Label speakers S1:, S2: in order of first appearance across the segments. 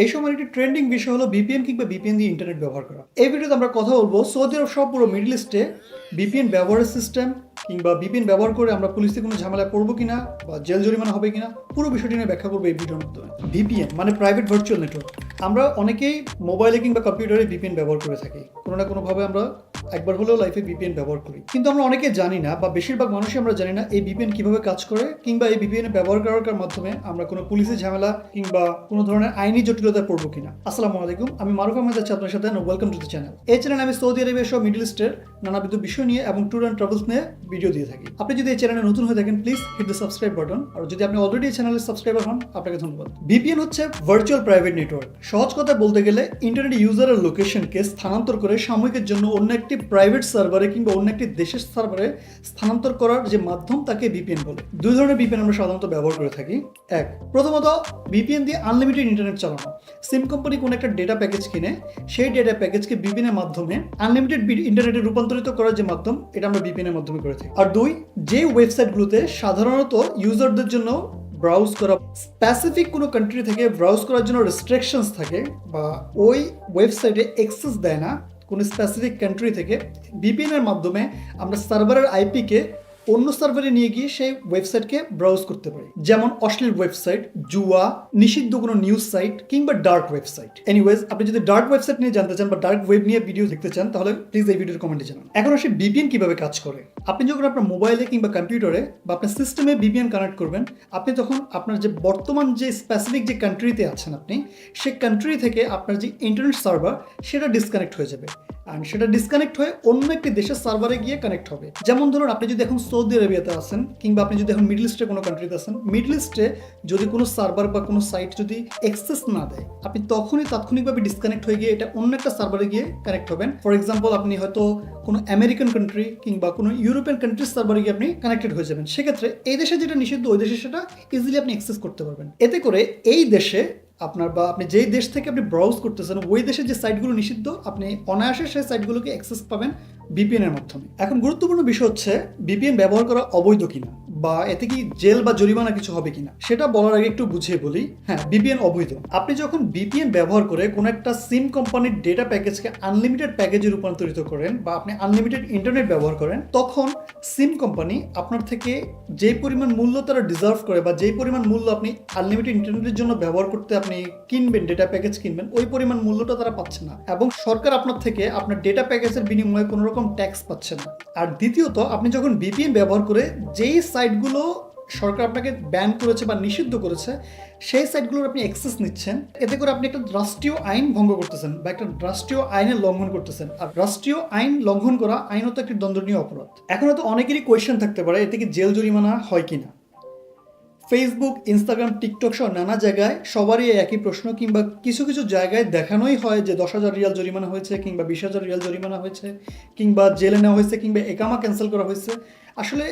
S1: এই সময় একটি ট্রেন্ডিং বিষয় হলো বিপিএন কিংবা বিপিএন দিয়ে ইন্টারনেট ব্যবহার করা। এই ভিডিওতে আমরা কথা বলব সৌদি আরব সব পুরো মিডল ইস্টে বিপিএন ব্যবহারের সিস্টেম কিংবা বিপিএন ব্যবহার করে আমরা পুলিশে কোনো ঝামেলা পড়ব কিনা বা জেল জরিমানা হবে কিনা, পুরো বিষয়টি নিয়ে ব্যাখ্যা করব এই ভিডিওর মাধ্যমে। ভিপিএন মানে প্রাইভেট ভার্চুয়াল নেটওয়ার্ক আমরা অনেকেই মোবাইলে কিংবা কম্পিউটারে ভিপিএন ব্যবহার করে থাকি। কোনো না কোনোভাবে আমরা একবার হলেও লাইফে ভিপিএন ব্যবহার করি। কিন্তু আমরা অনেকে জানি না বা বেশিরভাগ মানুষই আমরা জানি না এই ভিপিএন কীভাবে কাজ করে কিংবা এই বিপিএন ব্যবহার করার মাধ্যমে আমরা কোনো পুলিশের ঝামেলা কিংবা কোনো ধরনের আইনি জটিলতায় পড়ব কিনা। আসসালামু আলাইকুম, আমি মারুফ আহমেদ আছি আপনার সাথে ওয়েলকাম টু দ্য চ্যানেল এই চ্যানেল আমি সৌদি আরবিয়া সহ মিডল ইস্টের নানাবিধ বিষয় নিয়ে এবং ট্যুর অ্যান্ড ট্রাভেলস নিয়ে ভিডিও দিয়ে থাকি। আপনি যদি এই চ্যানেলে নতুন হয়ে থাকেন please hit the subscribe button আর যদি আপনি অলরেডি এই চ্যানেলের সাবস্ক্রাইবার হন, আপনাকে ধন্যবাদ। বিপিএন হচ্ছে ভার্চুয়াল প্রাইভেট নেটওয়ার্ক সহজ কথা বলতে গেলে ইন্টারনেট ইউজারের লোকেশনকে স্থানান্তর করে সাময়িকের জন্য অন্য একটি প্রাইভেট সার্ভারে কিংবা অন্য একটি দেশের সার্ভারে স্থানান্তর করার যে মাধ্যম তাকে ভিপিএন বলে। দুই ধরনের ভিপিএন আমরা সাধারণত ব্যবহার করে থাকি। এক, প্রথমত ভিপিএন দিয়ে আনলিমিটেড ইন্টারনেট চালানো। সিম কোম্পানি কোনো একটা ডেটা প্যাকেজ কিনে, সেই ডেটা প্যাকেজকে ভিপিএন এর মাধ্যমে আনলিমিটেড ইন্টারনেটে রূপান্তরিত করার যে মাধ্যম, এটা আমরা ভিপিএন এর মাধ্যমে করে থাকি। আর দুই, যে ওয়েবসাইটগুলোতে সাধারণত ইউজারদের জন্য ব্রাউজ করা স্পেসিফিক কোনো কান্ট্রি থেকে ব্রাউজ করার জন্য রেস্ট্রিকশনস থাকে বা ওই ওয়েবসাইটে অ্যাক্সেস দেয় না কোনো স্পেসিফিক কান্ট্রি থেকে ভিপিএনের মাধ্যমে আমরা সার্ভারের আইপিকে অন্য সার্ভারে নিয়ে গিয়ে সেই ওয়েবসাইটকে ব্রাউজ করতে পারি। যেমন অশ্লীল ওয়েবসাইট, জুয়া, নিষিদ্ধ কোনো নিউজ সাইট কিংবা ডার্ক ওয়েবসাইট এনিওয়েজ আপনি যদি ডার্ক ওয়েবসাইট নিয়ে জানতে চান বা ডার্ক ওয়েব নিয়ে ভিডিও দেখতে চান, তাহলে প্লিজ এই ভিডিওর কমেন্টে জানান। এখন আসে বিপিএন কীভাবে কাজ করে। আপনি যখন আপনার মোবাইলে কিংবা কম্পিউটারে বা আপনার সিস্টেমে বিপিএন কানেক্ট করবেন, আপনি তখন আপনার যে বর্তমান যে স্পেসিফিক যে কান্ট্রিতে আছেন আপনি, সেই কান্ট্রি থেকে আপনার যে ইন্টারনেট সার্ভার সেটা ডিসকানেক্ট হয়ে যাবে। অ্যান্ড সেটা ডিসকানেক্ট হয়ে অন্য একটি দেশের সার্ভারে গিয়ে কানেক্ট হবে। যেমন ধরুন, আপনি যদি এখন সৌদি আরবিয়াতে আছেন, কিংবা আপনি যদি এখন মিডল ইস্টে কোনো কান্ট্রিতে আছেন মিডল ইস্টে যদি কোনো সার্ভার বা কোনো সাইট যদি অ্যাক্সেস না দেয়, আপনি তখনই তাৎক্ষণিকভাবে ডিসকানেক্ট হয়ে গিয়ে এটা অন্য একটা সার্ভারে গিয়ে কানেক্ট হবেন। ফর এক্সাম্পল আপনি হয়তো কোনো আমেরিকান কান্ট্রি কিংবা কোনো ইউরোপিয়ান কান্ট্রির সার্ভারে গিয়ে আপনি কানেক্টেড হয়ে যাবেন। সেক্ষেত্রে এই দেশে যেটা নিষিদ্ধ, ওই দেশে সেটা ইজিলি আপনি অ্যাক্সেস করতে পারবেন। এতে করে এই দেশে আপনার বা আপনি যেই দেশ থেকে আপনি ব্রাউজ করতেছেন, ওই দেশের যে সাইটগুলো নিষিদ্ধ, আপনি অনায়াসে সেই সাইটগুলোকে অ্যাক্সেস পাবেন। ভিপিএন এর মাধ্যমে। এখন গুরুত্বপূর্ণ বিষয় হচ্ছে ভিপিএন ব্যবহার করা অবৈধ কিনা? বা এতে কি জেল বা জরিমানা কিছু হবে কিনা? সেটা বলার আগে একটু বুঝিয়ে বলি। হ্যাঁ বিপিএন অবৈধ। আপনি যখন ভিপিএন ব্যবহার করে কোনো একটা সিম কোম্পানির ডেটা প্যাকেজকে আনলিমিটেড প্যাকেজে রূপান্তরিত করেন বা আপনি আনলিমিটেড ইন্টারনেট ব্যবহার করেন, তখন সিম কোম্পানি আপনার থেকে যে পরিমাণ মূল্য তারা ডিজার্ভ করে বা যেই পরিমাণ মূল্য আপনি আনলিমিটেড ইন্টারনেটের জন্য ব্যবহার করতে আপনি কিনবেন ডেটা প্যাকেজ কিনবেন, ওই পরিমাণ মূল্যটা তারা পাচ্ছে না। এবং সরকার আপনার থেকে আপনার ডেটা প্যাকেজের বিনিময়ে কোনো রকম ট্যাক্স পাচ্ছেন না। আর দ্বিতীয়ত, আপনি যখন বিপিএন ব্যবহার করে যেই সাইটগুলো সরকার আপনাকে ব্যান করেছে বা নিষিদ্ধ করেছে, সেই সাইটগুলোর আপনি অ্যাক্সেস নিচ্ছেন। এতে করে আপনি একটা রাষ্ট্রীয় আইন ভঙ্গ করতেছেন বা একটা রাষ্ট্রীয় আইনের লঙ্ঘন করতেছেন। আর রাষ্ট্রীয় আইন লঙ্ঘন করা আইনত একটি দণ্ডনীয় অপরাধ। এখন হয়তো অনেকেরই কোয়েশ্চেন থাকতে পারে, এতে কি জেল জরিমানা হয় কিনা। ফেসবুক ইনস্টাগ্রাম টিকটক সহ নানা জায়গায় সবারই একই প্রশ্ন কিংবা কিছু কিছু জায়গায় দেখানোই হয় যে দশ হাজার রিয়াল জরিমানা হয়েছে কিংবা বিশ হাজার রিয়াল জরিমানা হয়েছে কিংবা জেলে নেওয়া হয়েছে কিংবা একামা ক্যান্সেল করা হয়েছে। আসলে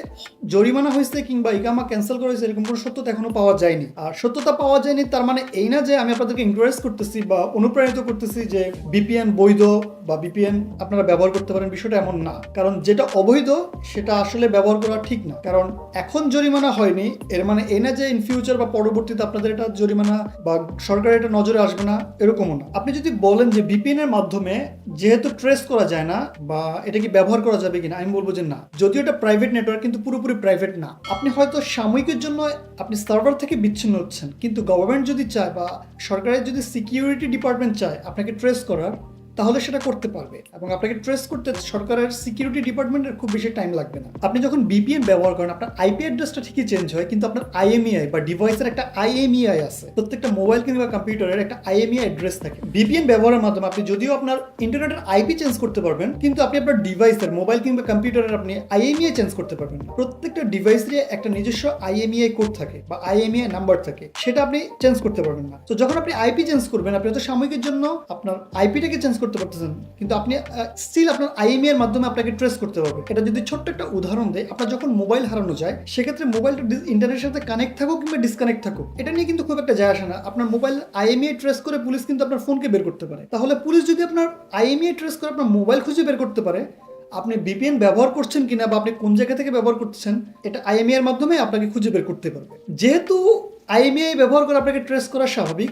S1: জরিমানা হয়েছে কিংবা ইকামা ক্যান্সেল করা হয়েছে এরকম কোনো সত্যতা এখনও পাওয়া যায়নি। আর সত্যতা পাওয়া যায়নি, তার মানে এই না যে আমি আপনাদেরকে এনকারেজ করতেছি বা অনুপ্রাণিত করতেছি যে বিপিএন বৈধ বা বিপিএন আপনারা ব্যবহার করতে পারেন বিষয়টা এমন না। কারণ যেটা অবৈধ, সেটা আসলে ব্যবহার করা ঠিক না। কারণ এখন জরিমানা হয়নি, এর মানে এই না যে ইন ফিউচার বা পরবর্তীতে আপনাদের এটা জরিমানা বা সরকার এটা নজরে আসবে না, এরকমও না। আপনি যদি বলেন যে বিপিএন এর মাধ্যমে যেহেতু ট্রেস করা যায় না বা এটা কি ব্যবহার করা যাবে কিনা, আমি বলব যে না। যদিও এটা প্রাইভেট নেটওয়ার্ক কিন্তু পুরোপুরি প্রাইভেট না। আপনি হয়তো সাময়িকের জন্য আপনি সার্ভার থেকে বিচ্ছিন্ন হচ্ছেন, কিন্তু গভর্নমেন্ট যদি চায় বা সরকারের যদি সিকিউরিটি ডিপার্টমেন্ট চায় আপনাকে ট্রেস করার তাহলে সেটা করতে পারবে এবং আপনাকে ট্রেস করতে সরকারের সিকিউরিটি ডিপার্টমেন্টের খুব বেশি টাইম লাগবে না। আপনি যখন বিপিএন ব্যবহার করেন, আপনার আইপি অ্যাড্রেসটা ঠিকই চেঞ্জ হয়, কিন্তু আপনার আইএমইআই বা ডিভাইসের একটা আইএমইআই আছে। প্রত্যেকটা মোবাইল কিংবা কম্পিউটারের একটা আইএমইআই অ্যাড্রেস থাকে। বিপিএন ব্যবহারের মাধ্যমে আপনি যদিও আপনার ইন্টারনেটের আইপি চেঞ্জ করতে পারবেন, কিন্তু আপনি আপনার ডিভাইসের মোবাইল কিংবা কম্পিউটারের আপনি আইএমইআই চেঞ্জ করতে পারবেন প্রত্যেকটা ডিভাইসেরই একটা নিজস্ব আইএমইআই কোড থাকে বা আইএমইআই নাম্বার থাকে। সেটা আপনি চেঞ্জ করতে পারবেন না। তো যখন আপনি আইপি চেঞ্জ করবেন, আপনি হয়তো সাময়িকের জন্য আপনার আইপিটাকে চেঞ্জ করতে পারতেছেন। কিন্তু আপনি স্টিল আপনার আইএমই এর মাধ্যমে আপনাকে ট্রেস করতে পারবে। এটা যদি ছোট্ট একটা উদাহরণ দেয়, আপনার যখন মোবাইল হারানো যায়, সেক্ষেত্রে মোবাইলটা ইন্টারনেটের সাথে কানেক্ট থাকুক কিংবা ডিসকানেক্ট থাকুক, এটা নিয়ে কিন্তু খুব একটা যায় আসে না। আপনার মোবাইল আইএমইআই ট্রেস করে পুলিশ কিন্তু আপনার ফোনকে বের করতে পারে। তাহলে পুলিশ যদি আপনার আইএমইআই ট্রেস করে আপনার মোবাইল খুঁজে বের করতে পারে, আপনি বিপিএন ব্যবহার করছেন কিনা বা আপনি কোন জায়গা থেকে ব্যবহার করতেছেন, এটা আইএমই এর মাধ্যমে আপনাকে খুঁজে বের করতে পারবে। যেহেতু আইএমইআই ব্যবহার করে আপনাকে ট্রেস করা স্বাভাবিক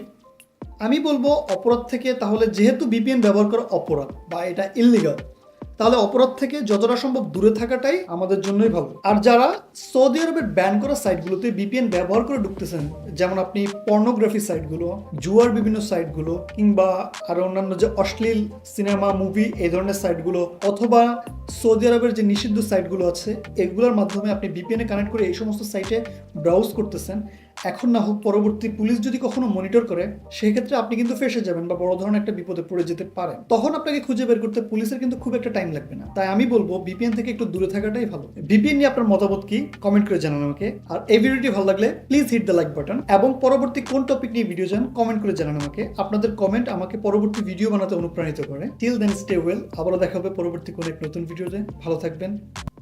S1: আমি বলব অপরাধ থেকে তাহলে যেহেতু বিপিএন ব্যবহার করা অপরাধ বা এটা ইললিগাল তাহলে অপরাধ থেকে যতটা সম্ভব দূরে থাকাটাই আমাদের জন্যই ভালো। আর যারা সৌদি আরবের ব্যান করা সাইটগুলোতে বিপিএন ব্যবহার করে ঢুকতেছেন, যেমন আপনি পর্নোগ্রাফি সাইটগুলো জুয়ার বিভিন্ন সাইটগুলো কিংবা আরও অন্যান্য যে অশ্লীল সিনেমা মুভি এই ধরনের সাইটগুলো অথবা সৌদি আরবের যে নিষিদ্ধ সাইটগুলো আছে, এগুলোর মাধ্যমে আপনি ভিপিএনে কানেক্ট করে এই সমস্ত সাইটে ব্রাউজ করতেছেন এখন না হোক পরবর্তী পুলিশ যদি কখনো মনিটর করে সেই ক্ষেত্রে আপনি কিন্তু ফেসে যাবেন বা বড় ধরনের একটা বিপদে পড়ে যেতে পারেন। তখন আপনাকে খুঁজে বের করতে পুলিশের কিন্তু খুব একটা টাইম লাগবে না। তাই আমি বলব বিপিএন থেকে একটু দূরে থাকাটাই ভালো। বিপিএন নিয়ে আপনার মতামত কি? কমেন্ট করে জানান আমাকে। আর এই ভিডিওটি ভালো লাগলে please hit the like button এবং পরবর্তী কোন টপিক নিয়ে ভিডিও চান কমেন্ট করে জানান আমাকে। আপনাদের কমেন্ট আমাকে পরবর্তী ভিডিও বানাতে অনুপ্রাণিত করে। টিল দেন স্টে ওয়েল আবারও দেখা হবে পরবর্তী কোনো এক নতুন ভিডিওতে ভালো থাকবেন,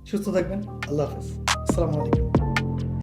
S1: সুস্থ থাকবেন। আল্লাহ হাফেজ। আসসালামু আলাইকুম।